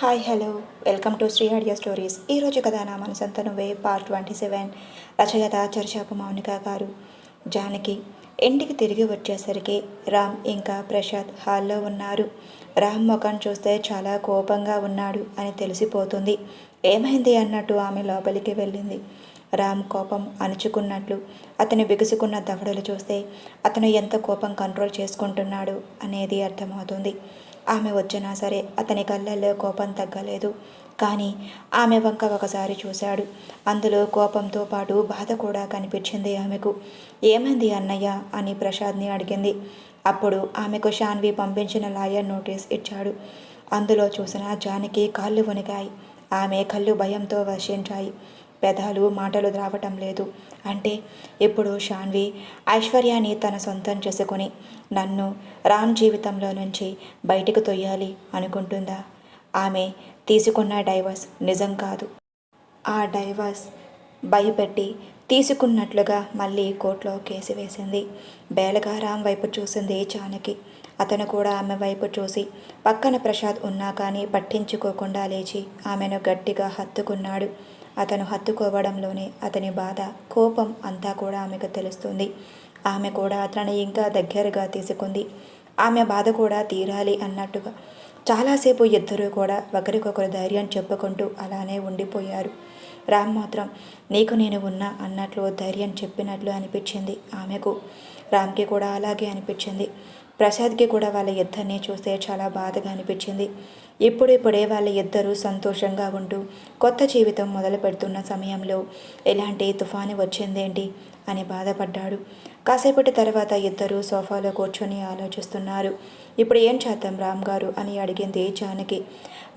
Hi hello welcome to Sri audio stories ఈరోజు కథ నా మనసంత నువ్వే పార్ట్ ట్వంటీ సెవెన్ రచయిత చర్చాపు మౌనిక గారు. జానకి ఇంటికి తిరిగి వచ్చేసరికి రామ్ ఇంకా ప్రసాద్ హాల్లో ఉన్నారు. రామ్ ముఖం చూస్తే చాలా కోపంగా ఉన్నాడు అని తెలిసిపోతుంది. ఏమైంది అన్నట్టు ఆమె లోపలికి వెళ్ళింది. రామ్ కోపం అణుచుకున్నట్లు అతని బిగుసుకున్న దవడలు చూస్తే అతను ఎంత కోపం కంట్రోల్ చేసుకుంటున్నాడు అనేది అర్థమవుతుంది. ఆమె వచ్చినా సరే అతని కళ్ళల్లో కోపం తగ్గలేదు. కానీ ఆమె వంక ఒకసారి చూశాడు. అందులో కోపంతో పాటు బాధ కూడా కనిపించింది ఆమెకు. ఏమైంది అన్నయ్య? అని ప్రసాద్ని అడిగింది. అప్పుడు ఆమెకు షాన్వి పంపించిన లాయర్ నోటీస్ ఇచ్చాడు. అందులో చూసిన జానకి కాళ్ళు వణికాయి. ఆమె కళ్ళు భయంతో వర్షించాయి. పెదాలు మాటలు రావటం లేదు. అంటే ఇప్పుడు షాన్వి ఐశ్వర్యాన్ని తన సొంతం చేసుకొని నన్ను రామ్ జీవితంలో నుంచి బయటికి తొయ్యాలి అనుకుంటుందా? ఆమె తీసుకున్న డైవర్స్ నిజం కాదు. ఆ డైవర్స్ భయపెట్టి తీసుకున్నట్లుగా మళ్ళీ కోర్టులో కేసు వేసింది. బేలగా రామ్ వైపు చూసింది చానకి అతను కూడా ఆమె వైపు చూసి పక్కన ప్రసాద్ ఉన్నా కానీ పట్టించుకోకుండా లేచి ఆమెను గట్టిగా హత్తుకున్నాడు. అతను హత్తుకోవడంలోనే అతని బాధ కోపం అంతా కూడా ఆమెకు తెలుస్తుంది. ఆమె కూడా అతన్ని ఇంకా దగ్గరగా తీసుకుంది. ఆమె బాధ కూడా తీరాలి అన్నట్టుగా. చాలాసేపు ఇద్దరూ కూడా ఒకరికొకరు ధైర్యం చెప్పుకుంటూ అలానే ఉండిపోయారు. రామ్ మాత్రం నీకు నేను ఉన్నా అన్నట్లు ధైర్యం చెప్పినట్లు అనిపించింది ఆమెకు. రామ్కి కూడా అలాగే అనిపించింది. ప్రసాద్కి కూడా వాళ్ళ ఇద్దరిని చూస్తే చాలా బాధగా అనిపించింది. ఇప్పుడిప్పుడే వాళ్ళ ఇద్దరూ సంతోషంగా ఉంటూ కొత్త జీవితం మొదలు పెడుతున్న సమయంలో ఎలాంటి తుఫాను వచ్చిందేంటి అని బాధపడ్డాడు. కాసేపటి తర్వాత ఇద్దరూ సోఫాలో కూర్చొని ఆలోచిస్తున్నారు. ఇప్పుడు ఏం చేద్దాం రామ్ గారు అని అడిగింది జానకి.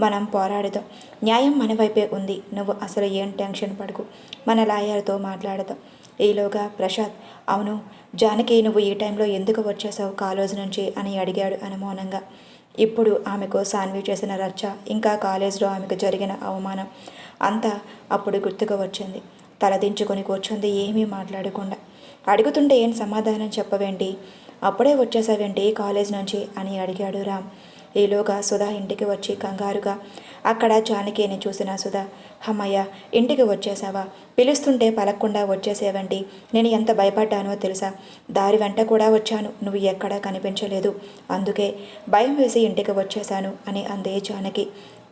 మనం పోరాడదాం. న్యాయం మన వైపే ఉంది. నువ్వు అసలు ఏం టెన్షన్ పడకు. మన లాయర్తో మాట్లాడదాం. ఈలోగా ప్రసాద్ అవును జానకి నువ్వు ఈ టైంలో ఎందుకు వచ్చేసావు కాలేజ్ నుంచి అని అడిగాడు అనుమానంగా. ఇప్పుడు ఆమెకు సాన్వి చేసిన రచ్చ ఇంకా కాలేజ్లో ఆమెకు జరిగిన అవమానం అంతా అప్పుడు గుర్తుకు వచ్చింది. తలదించుకొని కూర్చుంది ఏమీ మాట్లాడకుండా. అడుగుతుంటే ఏం సమాధానం చెప్పవేంటి? అప్పుడే వచ్చేసావేంటి కాలేజ్ నుంచి? అని అడిగాడు రామ్. ఈలోగా సుధా ఇంటికి వచ్చి కంగారుగా అక్కడ జానకిని చూసిన సుధా అమ్మయ్య ఇంటికి వచ్చేసావా పిలుస్తుంటే పలక్కుండా వచ్చేసేవంటి? నేను ఎంత భయపడ్డానో తెలుసా? దారి వెంట కూడా వచ్చాను. నువ్వు ఎక్కడా కనిపించలేదు. అందుకే భయం వేసి ఇంటికి వచ్చేశాను అని అందే జానకి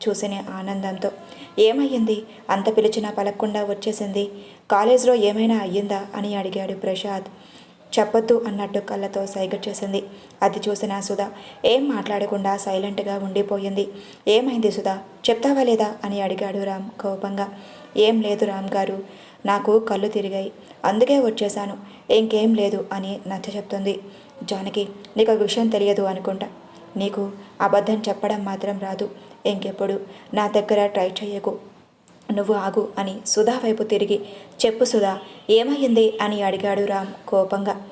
చూసిన ఆనందంతో. ఏమయ్యింది? అంత పిలిచినా పలక్కుండా వచ్చేసింది? కాలేజ్లో ఏమైనా అయ్యిందా? అని అడిగాడు ప్రసాద్. చెప్పొద్దు అన్నట్టు కళ్ళతో సైగ చేసింది. అది చూసిన సుధా ఏం మాట్లాడకుండా సైలెంట్గా ఉండిపోయింది. ఏమైంది సుధా? చెప్తావా లేదా? అని అడిగాడు రామ్ కోపంగా. ఏం లేదు రామ్ గారు నాకు కళ్ళు తిరిగాయి. అందుకే వచ్చేశాను. ఇంకేం లేదు అని నచ్చ చెప్తుంది. జానకి నీకు ఒక విషయం తెలియదు అనుకుంటా. నీకు అబద్ధం చెప్పడం మాత్రం రాదు. ఇంకెప్పుడు? నా దగ్గర ట్రై చేయకు నువ్వు ఆగు అని సుధా వైపు తిరిగి చెప్పు సుధా ఏమైంది? అని అడిగాడు రామ్ కోపంగా.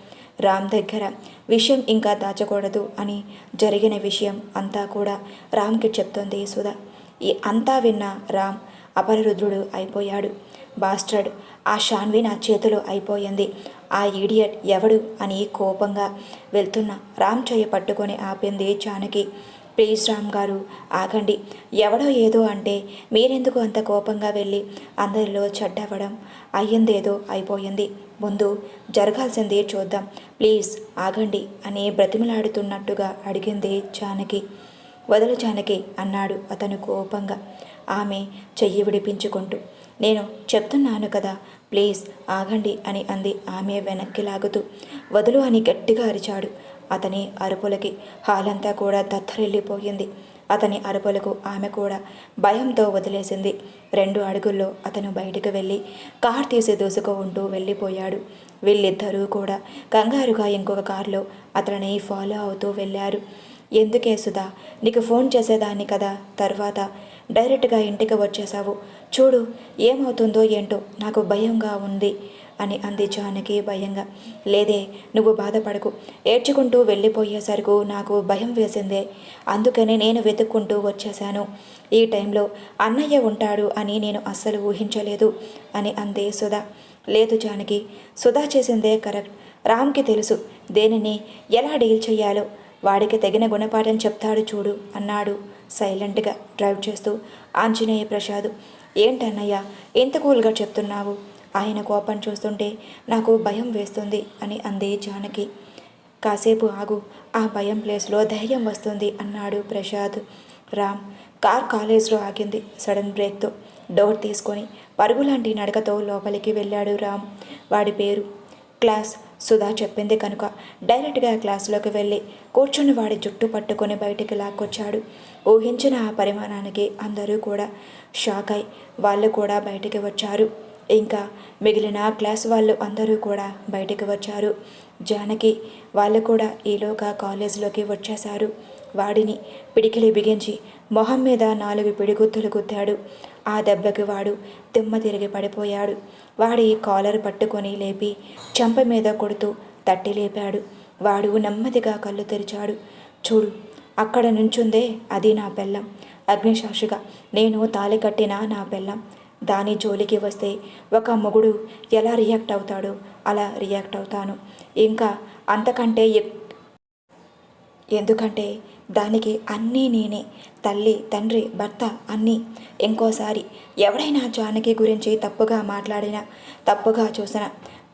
రామ్ దగ్గర విషయం ఇంకా దాచకూడదు అని జరిగిన విషయం అంతా కూడా రామ్కి చెప్తోంది సుధా. ఈ అంతా విన్న రామ్ అపరరుద్రుడు అయిపోయాడు. బాస్టర్డ్ ఆ షాన్వి నా చేతిలో అయిపోయింది. ఆ ఈడియట్ ఎవడు అని కోపంగా వెళ్తున్న రామ్ చేయ పట్టుకొని ఆపింది జానకి. ప్లీజ్ రామ్ గారు ఆగండి. ఎవడో ఏదో అంటే మీరెందుకు అంత కోపంగా వెళ్ళి అందరిలో చెడ్డవ్వడం? అయ్యిందేదో అయిపోయింది. ముందు జరగాల్సింది చూద్దాం. ప్లీజ్ ఆగండి అని బ్రతిమలాడుతున్నట్టుగా అడిగింది జానకి. వదలు జానకి అన్నాడు అతను కోపంగా. ఆమె చెయ్యి విడిపించుకుంటూ నేను చెప్తున్నాను కదా ప్లీజ్ ఆగండి అని అంది ఆమె వెనక్కి లాగుతూ. వదులు అని గట్టిగా అరిచాడు. అతని అరుపులకి హాలంతా కూడా దత్తరిల్లిపోయింది అతని అరుపులకు ఆమె కూడా భయంతో వదిలేసింది. రెండు అడుగుల్లో అతను బయటకు వెళ్ళి కార్ తీసి దూసుకుంటూ వెళ్ళిపోయాడు. వీళ్ళిద్దరూ కూడా కంగారుగా ఇంకొక కారులో అతనిని ఫాలో అవుతూ వెళ్ళారు. ఎందుకే సుధా నీకు ఫోన్ చేసేదాన్ని కదా? తర్వాత డైరెక్ట్గా ఇంటికి వచ్చేసావు చూడు ఏమవుతుందో ఏంటో నాకు భయంగా ఉంది. అని అంది జానకి భయంగా. లేదే నువ్వు బాధపడకు. ఏడ్చుకుంటూ వెళ్ళిపోయేసరికి నాకు భయం వేసిందే. అందుకనే నేను వెతుక్కుంటూ వచ్చేశాను. ఈ టైంలో అన్నయ్య ఉంటాడు అని నేను అస్సలు ఊహించలేదు అని అంది సుధా. లేదు జానకి సుధా చేసిందే కరెక్ట్. రామ్కి తెలుసు దేనిని ఎలా డీల్ చేయాలో. వాడికి తగిన గుణపాఠం చెప్తాడు చూడు అన్నాడు సైలెంట్గా డ్రైవ్ చేస్తూ ఆంజనేయ ప్రసాద్. ఏంటన్నయ్య ఎంత కూల్గా చెప్తున్నావు? ఆయన కోపం చూస్తుంటే నాకు భయం వేస్తుంది అని అంది జానకి. కాసేపు ఆగు ఆ భయం ప్లేస్లో ధైర్యం వస్తుంది అన్నాడు ప్రసాద్. రామ్ కార్ కాలేజ్లో ఆగింది సడన్ బ్రేక్తో. డోర్ తీసుకొని పరుగులాంటి నడకతో లోపలికి వెళ్ళాడు రామ్. వాడి పేరు క్లాస్ సుధా చెప్పింది కనుక డైరెక్ట్గా క్లాస్లోకి వెళ్ళి కూర్చుని వాడి జుట్టు పట్టుకొని బయటికి లాక్కొచ్చాడు. ఊహించిన ఆ పరిమాణానికి అందరూ కూడా షాక్ అయి వాళ్ళు కూడా బయటికి వచ్చారు. ఇంకా మిగిలిన క్లాస్ వాళ్ళు అందరూ కూడా బయటికి వచ్చారు. జానకి వాళ్ళు కూడా ఈలోగా కాలేజీలోకి వచ్చేశారు. వాడిని పిడికిలి బిగించి మొహం మీద నాలుగు పిడిగుత్తులు గుద్దాడు. ఆ దెబ్బకి వాడు తిమ్మ తిరిగి పడిపోయాడు. వాడి కాలర్ పట్టుకొని లేపి చెంప మీద కొడుతూ తట్టి లేపాడు. వాడు నెమ్మదిగా కళ్ళు తెరిచాడు. చూడు అక్కడ నుంచుందే అది నా పెళ్ళం. అగ్నిసాక్షిగా నేను తాళి కట్టిన నా పెళ్ళం. దాని జోలికి వస్తే ఒక మొగుడు ఎలా రియాక్ట్ అవుతాడో అలా రియాక్ట్ అవుతాను. ఇంకా అంతకంటే ఎందుకంటే దానికి అన్నీ నేనే. తల్లి తండ్రి భర్త అన్నీ. ఇంకోసారి ఎవడైనా జానకి గురించి తప్పుగా మాట్లాడినా తప్పుగా చూసిన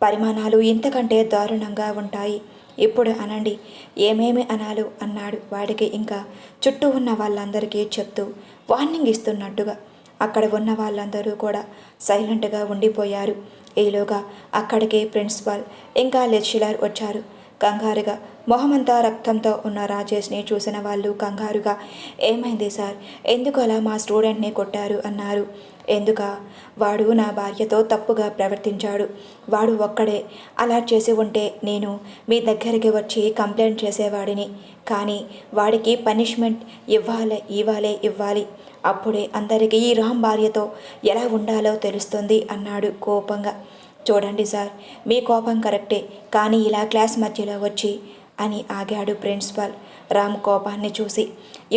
పరిమాణాలు ఇంతకంటే దారుణంగా ఉంటాయి. ఇప్పుడు అనండి ఏమేమి అనాలు అన్నాడు వాడికి. ఇంకా చుట్టూ ఉన్న వాళ్ళందరికీ చెప్తూ వార్నింగ్ ఇస్తున్నట్టుగా అక్కడ ఉన్న వాళ్ళందరూ కూడా సైలెంట్గా ఉండిపోయారు. ఈలోగా అక్కడికి ప్రిన్సిపాల్ ఇంకా లెక్చరర్ వచ్చారు. కంగారుగా మొహమంతా రక్తంతో ఉన్న రాజేష్ని చూసిన వాళ్ళు కంగారుగా ఏమైంది సార్? ఎందుకు అలా మా స్టూడెంట్ని కొట్టారు? అన్నారు. ఎందుక? వాడు నా భార్యతో తప్పుగా ప్రవర్తించాడు. వాడు ఒక్కడే. అలా చేసి ఉంటే నేను మీ దగ్గరికి వచ్చి కంప్లైంట్ చేసేవాడిని. కానీ వాడికి పనిష్మెంట్ ఇవ్వాలి ఇవ్వాలే ఇవ్వాలి. అప్పుడే అందరికీ ఈ రామ్ భార్యతో ఎలా ఉండాలో తెలుస్తుంది అన్నాడు కోపంగా. చూడండి సార్ మీ కోపం కరెక్టే కానీ ఇలా క్లాస్ మధ్యలో వచ్చి అని ఆగాడు ప్రిన్సిపాల్. రామ్ కోపాన్ని చూసి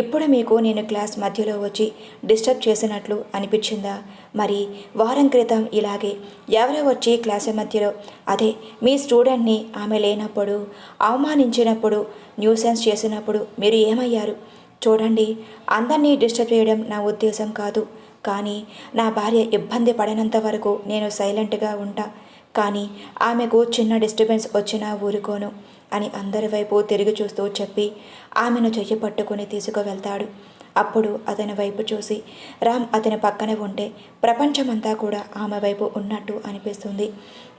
ఇప్పుడు మీకు నేను క్లాస్ మధ్యలో వచ్చి డిస్టర్బ్ చేసినట్లు అనిపించిందా? మరి వారం క్రితం ఇలాగే ఎవరో వచ్చి క్లాస్ మధ్యలో అదే మీ స్టూడెంట్ని ఆమె లేనప్పుడు అవమానించినప్పుడు న్యూసెన్స్ చేసినప్పుడు మీరు ఏమయ్యారు? చూడండి అందరినీ డిస్టర్బ్ చేయడం నా ఉద్దేశం కాదు. కానీ నా భార్య ఇబ్బంది పడినంత వరకు నేను సైలెంట్గా ఉంటా. కానీ ఆమెకు చిన్న డిస్టర్బెన్స్ వచ్చినా ఊరుకోను అని అందరి వైపు తిరిగి చూస్తూ చెప్పి ఆమెను చెయ్యి పట్టుకుని తీసుకువెళ్తాడు అప్పుడు అతని వైపు చూసి రామ్ అతని పక్కన ఉంటే ప్రపంచమంతా కూడా ఆమె వైపు ఉన్నట్టు అనిపిస్తుంది.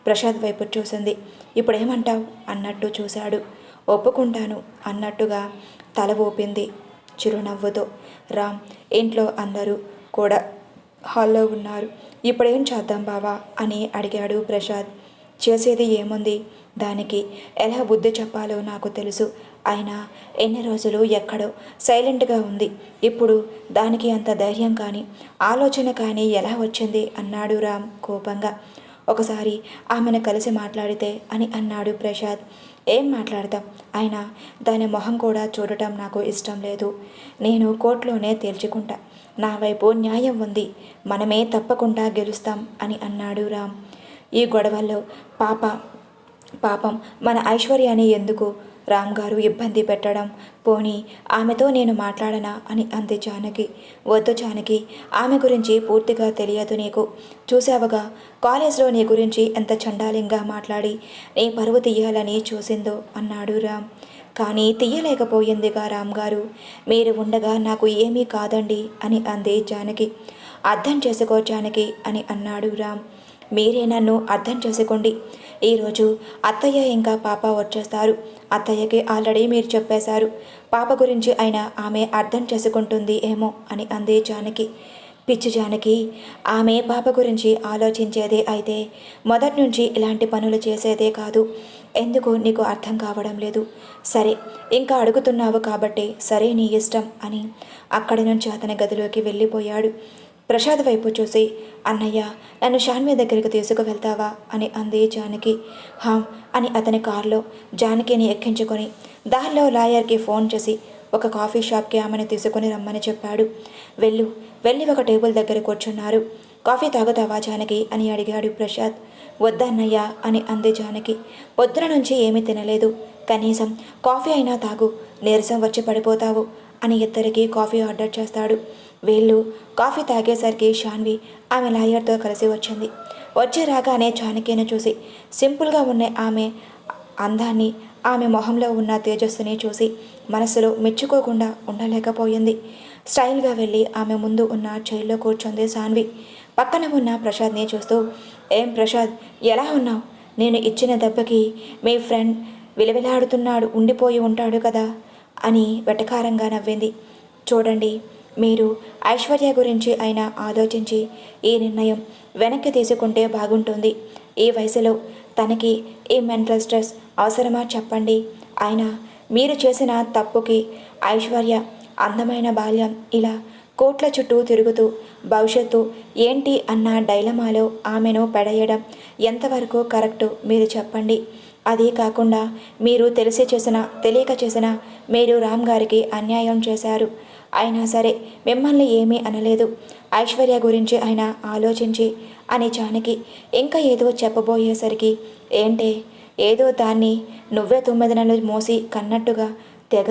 ప్రసాద్ వైపు చూసింది ఇప్పుడేమంటావు? అన్నట్టు చూశాడు. ఒప్పుకుంటాను అన్నట్టుగా తల ఊపింది. చిరునవ్వుతో రామ్ ఇంట్లో అందరూ కూడా హాల్లో ఉన్నారు. ఇప్పుడేం చేద్దాం బావా? అని అడిగాడు ప్రసాద్. చేసేది ఏముంది? దానికి ఎలా బుద్ధి చెప్పాలో నాకు తెలుసు. అయినా ఎన్ని రోజులు ఎక్కడో సైలెంట్గా ఉంది. ఇప్పుడు దానికి అంత ధైర్యం కానీ ఆలోచన కానీ ఎలా వచ్చింది? అన్నాడు రామ్ కోపంగా. ఒకసారి ఆమెను కలిసి మాట్లాడితే అని అన్నాడు ప్రసాద్. ఏం మాట్లాడదాం అయినా దాని మొహం కూడా చూడటం నాకు ఇష్టం లేదు. నేను కోర్టులోనే తేల్చుకుంటా. నా వైపు న్యాయం ఉంది. మనమే తప్పకుండా గెలుస్తాం అని అన్నాడు రామ్. ఈ గొడవల్లో పాప పాపం మన ఐశ్వర్యాన్ని ఎందుకు రామ్ గారు ఇబ్బంది పెట్టడం. పోనీ ఆమెతో నేను మాట్లాడనా? అని అంది జానకి. వద్దు జానకి ఆమె గురించి పూర్తిగా తెలియదు నీకు. చూసావగా కాలేజ్లో నీ గురించి ఎంత చండాలంగా మాట్లాడి నీ పరువు తీయాలని చూసిందో అన్నాడు రామ్. కానీ తీయలేకపోయిందిగా రామ్ గారు మీరు ఉండగా నాకు ఏమీ కాదండి అని అంది జానకి. అర్థం చేసుకో జానకి అని అన్నాడు రామ్. మీరే నన్ను అర్థం చేసుకోండి. ఈరోజు అత్తయ్య ఇంకా పాప వచ్చేస్తారు. అత్తయ్యకి ఆల్రెడీ మీరు చెప్పేశారు. పాప గురించి అయినా ఆమె అర్థం చేసుకుంటుంది ఏమో అని అంది జానకి. పిచ్చి జానకి ఆమె పాప గురించి ఆలోచించేదే అయితే మొదటి నుంచి ఇలాంటి పనులు చేసేదే కాదు. ఎందుకు నీకు అర్థం కావడం లేదు. సరే ఇంకా అడుగుతున్నావు కాబట్టి సరే నీ ఇష్టం అని అక్కడి నుంచి అతని గదిలోకి వెళ్ళిపోయాడు. ప్రసాద్ వైపు చూసి అన్నయ్య నన్ను షాన్వి దగ్గరికి తీసుకువెళ్తావా? అని అంది జానకి. హాం అని అతని కారులో జానకిని ఎక్కించుకొని దారిలో లాయర్కి ఫోన్ చేసి ఒక కాఫీ షాప్కి ఆమెను తీసుకొని రమ్మని చెప్పాడు. వెళ్ళు వెళ్ళి ఒక టేబుల్ దగ్గర కూర్చున్నారు. కాఫీ తాగుతావా జానకి? అని అడిగాడు ప్రసాద్. వద్దన్నయ్య అని అంది జానకి. పొద్దున నుంచి ఏమీ తినలేదు. కనీసం కాఫీ అయినా తాగు. నీరసం వచ్చి పడిపోతావు అని ఇద్దరికి కాఫీ ఆర్డర్ చేస్తాడు. వీళ్ళు కాఫీ తాగేసరికి షాన్వి ఆమె లాయర్తో కలిసి వచ్చింది. వచ్చి రాగానే చాణక్యను చూసి సింపుల్గా ఉన్న ఆమె అందాన్ని ఆమె మొహంలో ఉన్న తేజస్సుని చూసి మనసులో మెచ్చుకోకుండా ఉండలేకపోయింది. స్టైల్గా వెళ్ళి ఆమె ముందు ఉన్న చైర్లో కూర్చుంది సాన్వి పక్కన ఉన్న ప్రసాద్ని చూస్తూ ఏం ప్రసాద్ ఎలా ఉన్నావు? నేను ఇచ్చిన దెబ్బకి మీ ఫ్రెండ్ విలవిలాడుతున్నాడు ఉండిపోయి ఉంటాడు కదా అని వెటకారంగా నవ్వింది. చూడండి మీరు ఐశ్వర్య గురించి అయినా ఆలోచించి ఈ నిర్ణయం వెనక్కి తీసుకుంటే బాగుంటుంది. ఈ వయసులో తనకి ఈ మెంటల్ స్ట్రెస్ అవసరమా చెప్పండి. అయినా మీరు చేసిన తప్పుకి ఐశ్వర్య అందమైన బాల్యం ఇలా కోట్ల చుట్టూ తిరుగుతూ భవిష్యత్తు ఏంటి అన్న డైలమాలో ఆమెను పెడేయడం ఎంతవరకు కరెక్టు మీరు చెప్పండి. అది కాకుండా మీరు తెలిసి చేసిన తెలియక చేసిన మీరు రామ్ గారికి అన్యాయం చేశారు. అయినా సరే మిమ్మల్ని ఏమీ అనలేదు. ఐశ్వర్య గురించి ఆయన ఆలోచించి అని జానకి ఇంకా ఏదో చెప్పబోయేసరికి ఏంటే ఏదో దాన్ని నువ్వే తొమ్మిది నెలలు మోసి కన్నట్టుగా తెగ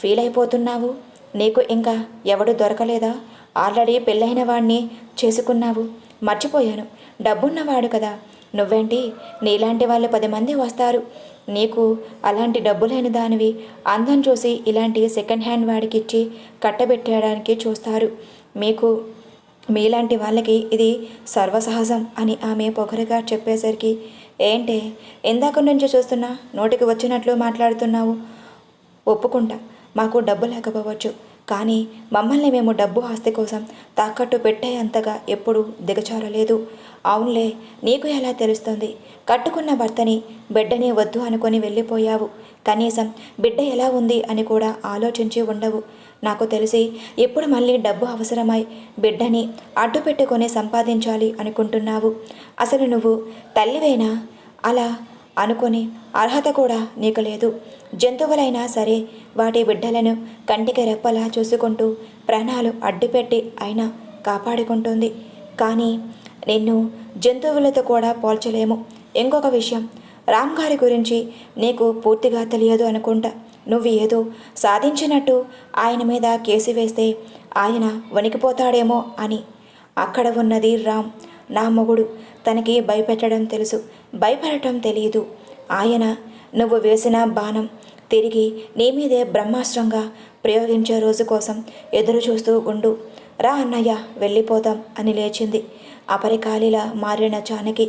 ఫీల్ అయిపోతున్నావు నీకు ఇంకా ఎవడు దొరకలేదా? ఆల్రెడీ పెళ్ళైన వాడిని చేసుకున్నావు. మర్చిపోయాను. డబ్బున్నవాడు కదా. నువ్వేంటి? నీలాంటి వాళ్ళు పది మంది వస్తారు. నీకు అలాంటి డబ్బు లేని దానివి అందం చూసి ఇలాంటి సెకండ్ హ్యాండ్ వాడికి ఇచ్చి కట్టబెట్టడానికి చూస్తారు. మీకు మీలాంటి వాళ్ళకి ఇది సర్వసహజం అని ఆమె పొగరగా చెప్పేసరికి ఏంటే? ఇందాక నుంచి చూస్తున్నా నోటికి వచ్చినట్లు మాట్లాడుతున్నావు. ఒప్పుకుంటా. మాకు డబ్బు లేకపోవచ్చు. కానీ మమ్మల్ని మేము డబ్బు ఆస్తి కోసం తాకట్టు పెట్టేంతగా ఎప్పుడు దిగచారలేదు అవునులే నీకు ఎలా తెలుస్తుంది? కట్టుకున్న భర్తని బిడ్డని వద్దు అనుకొని వెళ్ళిపోయావు. కనీసం బిడ్డ ఎలా ఉంది అని కూడా ఆలోచించి ఉండవు. నాకు తెలిసి ఇప్పుడు మళ్ళీ డబ్బు అవసరమై బిడ్డని అడ్డు పెట్టుకొని సంపాదించాలి అనుకుంటున్నావు. అసలు నువ్వు తల్లివేనా? అలా అనుకొని అర్హత కూడా నీకు లేదు. జంతువులైనా సరే వాటి బిడ్డలను కంటికి రెప్పలా చూసుకుంటూ ప్రాణాలు అడ్డుపెట్టి అయినా కాపాడుకుంటుంది. కానీ నిన్ను జంతువులతో కూడా పోల్చలేము. ఇంకొక విషయం రామ్ గారి గురించి నీకు పూర్తిగా తెలియదు అనుకుంటా. నువ్వు ఏదో సాధించినట్టు ఆయన మీద కేసు వేస్తే ఆయన వణికిపోతాడేమో అని. అక్కడ ఉన్నది రామ్ నా మొగుడు. తనకి భయపెట్టడం తెలుసు. భయపడటం తెలియదు ఆయన నువ్వు వేసిన బాణం తిరిగి నీ మీదే బ్రహ్మాస్త్రంగా ప్రయోగించే రోజు కోసం ఎదురు చూస్తూ ఉండు. రా అన్నయ్య వెళ్ళిపోదాం అని లేచింది. అపరికాలిలా మారిన చానకి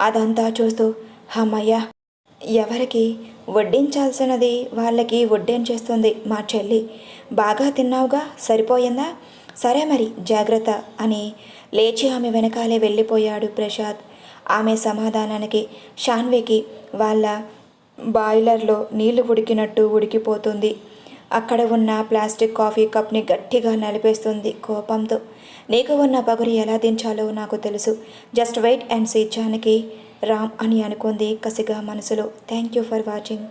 అదంతా చూస్తూ హమ్మయ్య ఎవరికి? వడ్డించాల్సినది వాళ్ళకి వడ్డించేస్తుంది మా చెల్లి? బాగా తిన్నావుగా? సరిపోయిందా? సరే మరి జాగ్రత్త అని లేచి ఆమె వెనకాలే వెళ్ళిపోయాడు ప్రసాద్. ఆమె సమాధానానికి షాన్వికి వాళ్ళ బాయిలర్లో నీళ్ళు ఉడికినట్టు ఉడికిపోతుంది. అక్కడ ఉన్న ప్లాస్టిక్ కాఫీ కప్ని గట్టిగా నలిపేస్తుంది కోపంతో. నీకు ఉన్న పగురు ఎలా దించాలో నాకు తెలుసు. Just wait and see Janaki Ram అని అనుకుంది కసిగా మనసులో. Thank you for watching.